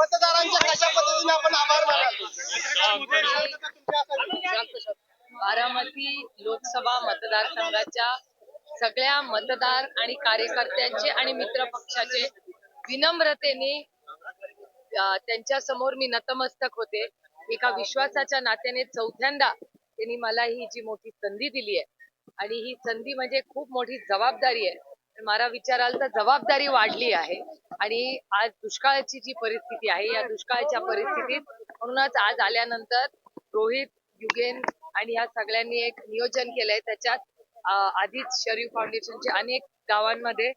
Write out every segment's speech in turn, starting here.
मतदारांच्या कशा पद्धतीने आपण आभार मानाल? बारामती लोकसभा मतदारसंघाच्या सगळ्या मतदार आणि कार्यकर्त्यांचे आणि मित्र पक्षाचे विनम्रतेने त्यांच्यासमोर मी नतमस्तक होते. एका विश्वासाच्या नात्याने चौथ्यांदा त्यांनी मला ही जी मोठी संधी दिली आहे. आणि ही संधी म्हणजे खूप मोठी जबाबदारी आहे. तर मला विचार तर जबाबदारी वाढली आहे. आणि आज दुष्काळाची जी परिस्थिती आहे या दुष्काळाच्या परिस्थितीत म्हणूनच आज आल्यानंतर रोहित युगेन आणि ह्या सगळ्यांनी एक नियोजन केलंय. त्याच्यात आधीच शरीफ फाउंडेशनचे अनेक गावांमध्ये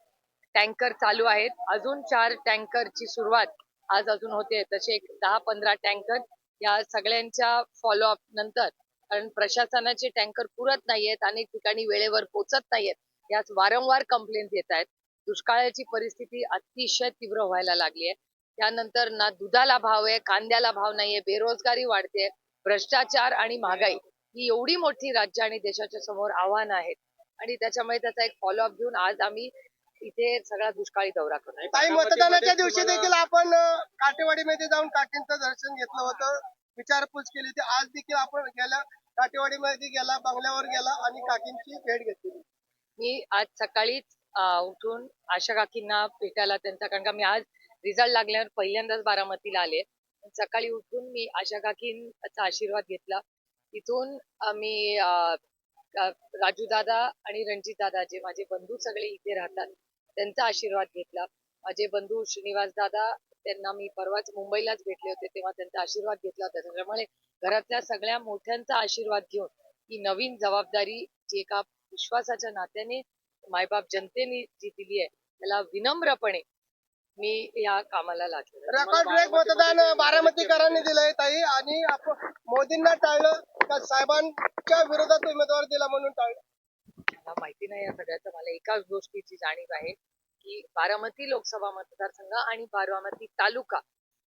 टँकर चालू आहेत. अजून चार टँकरची सुरुवात आज अजून होते. तसे एक दहा पंधरा टँकर या सगळ्यांच्या फॉलोअप नंतर. कारण प्रशासनाचे टँकर पुरत नाहीयेत अनेक ठिकाणी वेळेवर पोचत नाहीयेत. यात वारंवार कंप्लेंट येत आहेत. दुष्काळाची परिस्थिती अतिशय तीव्र व्हायला लागली आहे. त्यानंतर ना दुधाला भाव आहे कांद्याला भाव नाहीये बेरोजगारी वाढते भ्रष्टाचार आणि महागाई ही एवढी मोठी राज्य आणि देशाच्या समोर आव्हानं आहेत. आणि त्याच्यामुळे त्याचा एक फॉलोअप घेऊन आज आम्ही इथे सगळा दुष्काळी दौरा करतो मतदानाच्या दिवशी देखील आपण काटेवाडीमध्ये जाऊन काकींचं दर्शन घेतलं होतं. विचारपूस केली होती. आज देखील आपण गेल्या काटेवाडीमध्ये गेला बंगल्यावर गेला आणि काकींची भेट घेतली. मी आज सकाळीच उठून आशा काकींना भेटायला त्यांचा कारण का मी आज रिझल्ट लागल्यावर पहिल्यांदाच बारामतीला आले. सकाळी उठून मी आशा काकींचा आशीर्वाद घेतला. तिथून मी राजू दादा आणि रणजित दादा जे माझे बंधू सगळे इथे राहतात त्यांचा आशीर्वाद घेतला. माझे बंधू श्रीनिवास दादा त्यांना मी परवाच मुंबईलाच भेटले होते तेव्हा त्यांचा आशीर्वाद घेतला होता. त्याच्यामुळे घरातल्या सगळ्या मोठ्यांचा आशीर्वाद घेऊन ही नवीन जबाबदारी जी एका विश्वासाच्या नात्याने मायबाप जनतेने जी दिली आहे त्याला विनम्रपणे मी या कामाला लागले रेकॉर्ड ब्रेक मतदान बारामतीकरांनी दिलंय ताई आणि आपण मोदींना टाळलं का साहेबांच्या विरोधात उमेदवार दिला म्हणून टाळलं? मला माहिती नाही या सगळ्याचं. मला एकाच गोष्टीची जाणीव आहे की बारामती लोकसभा मतदारसंघ आणि बारामती तालुका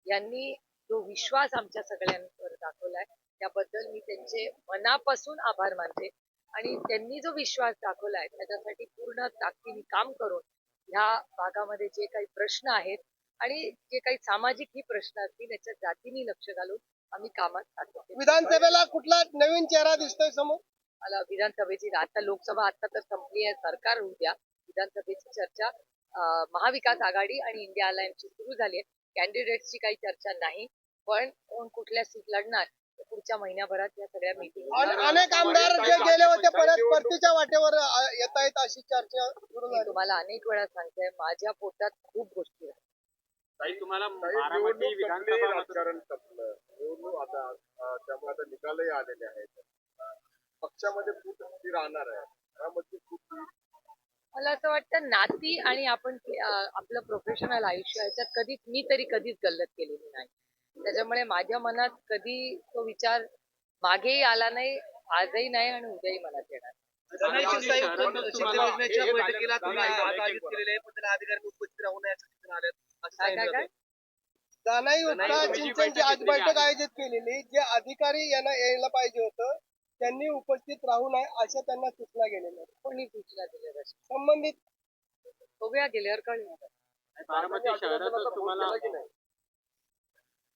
यांनी जो विश्वास आमच्या सगळ्यांवर दाखवलाय त्याबद्दल मी त्यांचे मनापासून आभार मानते. आणि त्यांनी जो विश्वास दाखवलाय त्याच्यासाठी पूर्ण ताकदीने काम करून ह्या भागामध्ये जे काही प्रश्न आहेत आणि जे काही सामाजिक ही प्रश्न असतील याच्या जातीने लक्ष घालून आम्ही कामात विधानसभेला कुठला नवीन चेहरा दिसतोय समोर? मला विधानसभेची आता लोकसभा आता तर संपली आहे सरकार होऊ द्या. विधानसभेची चर्चा महाविकास आघाडी आणि इंडिया अलायन्सची सुरू झाली आहे. कॅन्डिडेट्सची काही चर्चा नाही पण कोण कुठल्या सीट लढणार पुढच्या महिन्याभरात या सगळ्या मीटिंग अनेक आमदार जे गेले होते परत परतीच्या वाटेवर येत आहेत अशी चर्चा सुरू मी झाली. तुम्हाला अनेक वेळा सांगते माझ्या पोटात खूप गोष्टी आहेत. ताई तुम्हाला बारामती विधानसभा मतदार- राजकारण संपलं. निवडणूक आता अं, त्यामुळे आता निकालही आलेले आहेत. पक्षामध्ये ती राहणार आहे. त्यामध्ये ही मला असं वाटतं नाती आणि आपण आपलं प्रोफेशनल आयुष्य याच्यात कधीच मी तरी कधीच गल्लत केलेली नाही. त्याच्यामुळे माझ्या मनात कधी तो विचार मागेही आला नाही आजही नाही आणि उद्याही मनात येणार दानाई उपटा चिंचणची आज बैठक आयोजित केलेली जे अधिकारी यांना यायला पाहिजे होतं त्यांनी उपस्थित राहू नये अशा त्यांना सूचना गेलेल्या आहेत. कोणी सूचना दिल्या? संबंधित बघूया गेल्यावर कळलं बारामती शहरातच तुम्हाला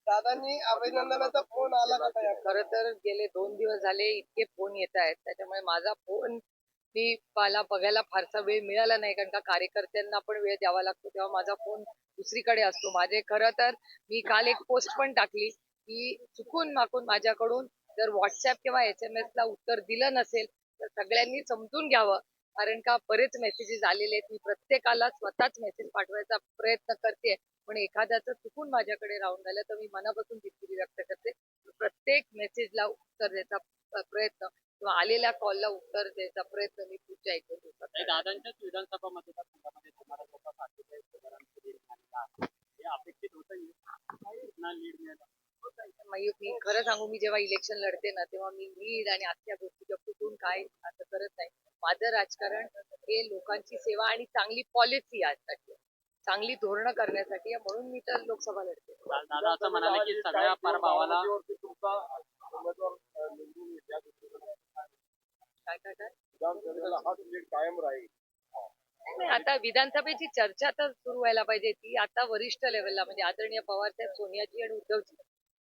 दादांनी अभिनंदनाचा फोन आला का खर तर गेले दोन दिवस झाले इतके फोन येत आहेत त्याच्यामुळे माझा फोन मी मला बघायला फारसा वेळ मिळाला नाही कारण का कार्यकर्त्यांना पण वेळ द्यावा लागतो तेव्हा माझा फोन दुसरीकडे असतो. माझे खरं तर मी काल एक पोस्ट पण टाकली की चुकून माकून माझ्याकडून जर व्हॉट्सअप किंवा एस एम एस ला उत्तर दिलं नसेल तर सगळ्यांनी समजून घ्यावं. कारण का बरेच मेसेजेस आलेले आहेत मी प्रत्येकाला स्वतःच मेसेज पाठवायचा प्रयत्न करते पण एखाद्याचं चुकून माझ्याकडे राहून झालं तर मी मनापासून दिलगिरी व्यक्त करते प्रत्येक मेसेजला उत्तर द्यायचा प्रयत्न किंवा आलेल्या कॉलला उत्तर द्यायचा प्रयत्न मी पुढच्या एक दोन दिवसात. दादांच्याच विधानसभा मतदारसंघामध्ये तुम्हाला. हे अपेक्षित होतं पुन्हा लीड मिळालं मग मी खरं सांगू मी जेव्हा इलेक्शन लढते ना तेव्हा मी लीड आणि आजच्या गोष्टीच्या कुठून काय असं करत नाही माझं राजकारण हे लोकांची सेवा आणि चांगली पॉलिसी यासाठी. चांगली धोरणं करण्यासाठी आहे. म्हणून मी तर लोकसभा लढते. दादा असं म्हणाले की सगळ्या परभावाला काय काय काय? कायम राहील. नाही आता विधानसभेची चर्चा तर सुरू व्हायला पाहिजे. ती आता वरिष्ठ लेवलला म्हणजे आदरणीय पवार साहेब सोनियाजी आणि उद्धवजी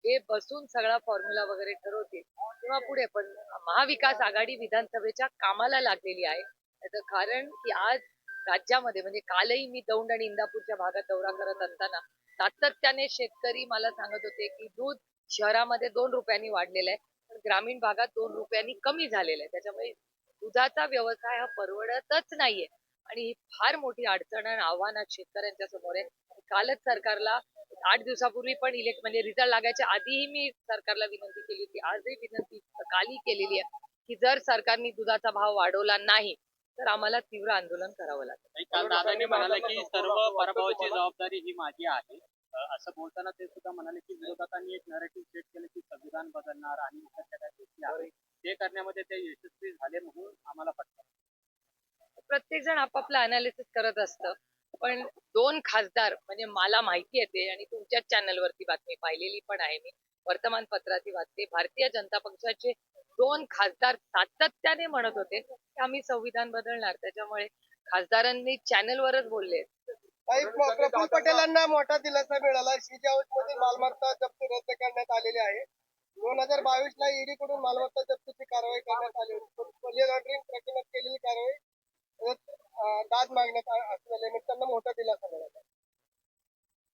हे बसून सगळा फॉर्म्युला वगैरे ठरवतील तेव्हा पुढे. पण महाविकास आघाडी विधानसभेच्या कामाला लागलेली आहे. त्याचं कारण की आज राज्यामध्ये म्हणजे कालही मी दौंड आणि इंदापूरच्या भागात दौरा करत असताना सातत्याने शेतकरी मला सांगत होते की दूध शहरामध्ये दोन रुपयांनी वाढलेलं आहे पण ग्रामीण भागात दोन रुपयांनी कमी झालेलं आहे. त्याच्यामुळे दुधाचा व्यवसाय हा परवडतच नाहीये. आणि ही फार मोठी अडचण आणि आव्हान आज शेतकऱ्यांच्या समोर आहे. कालच सरकारला आठ दिवसापूर्वी पण इलेक्ट म्हणजे रिझल्ट लागायच्या आधीही मी सरकारला विनंती केली होती. आजही विनंती कालही केलेली आहे की जर सरकारने दुधाचा भाव वाढवला नाही तर आम्हाला तीव्र आंदोलन करावं लागेल काल दादांनी म्हणाले की सर्व पराभवाची जबाबदारी ही माझी आहे. असं बोलताना ते सुद्धा म्हणाले की विरोधकांनी एक नरेटिव्ह सेट केलं की संविधान बदलणार आणि इतर ज्या काही गोष्टी आहेत. ते करण्यामध्ये ते यशस्वी झाले म्हणून आम्हाला पटतं. प्रत्येक जण आपापलं अनालिसिस करत असतं. पण दोन खासदार म्हणजे मला माहिती आहे ते आणि तुमच्याच चॅनलवरती बातमी पाहिलेली पण आहे मी वर्तमानपत्राची वाचते भारतीय जनता पक्षाचे दोन खासदार सातत्याने म्हणत होते की आम्ही संविधान बदलणार. त्याच्यामुळे खासदारांनी चॅनलवरच बोलले. काही प्रफुल्ल पटेलांना मोठा दिलासा मिळाला. हाऊस मधील मालमत्ता जप्ती रद्द करण्यात आलेली आहे. दोन हजार बावीस ला ईडी कडून मालमत्ता जप्तीची कारवाई करण्यात आली होती. मनी लॉन्ड्रिंग प्रकरणात केलेली कारवाई दाद मागण्यात असलेल्या त्यांना मोठा दिलासा मिळाला.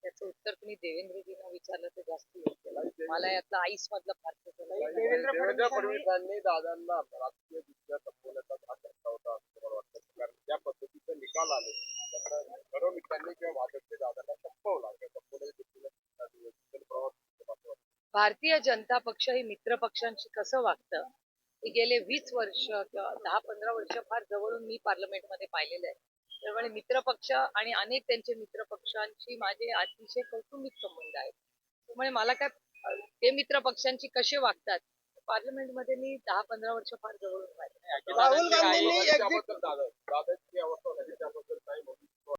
त्याचं उत्तर तुम्ही देवेंद्रजींना विचारलं तर जास्त. मला यातलं आईस मधलं. देवेंद्र फडणवीसांनी दादांना राजकीय दृष्ट्या संपवण्याचा भाग घेतला होता असं तुम्हाला वाटतं का? कारण त्या पद्धतीचे निकाल आले किंवा भाजपने दादांना संपवला किंवा संपवण्याच्या दृष्टीने प्रवास केला. भारतीय जनता पक्ष हे मित्र पक्षांशी कसं वागतं हे गेले वीस वर्ष किंवा दहा पंधरा वर्ष फार जवळून मी पार्लमेंटमध्ये पाहिलेलं आहे त्यामुळे मित्र पक्ष आणि अनेक त्यांचे मित्र पक्षांशी माझे अतिशय कौटुंबिक संबंध आहेत त्यामुळे मला काय ते मित्र पक्षांची कसे वागतात? पार्लमेंटमध्ये मी दहा पंधरा वर्ष फार जवळ राहुल गांधींनी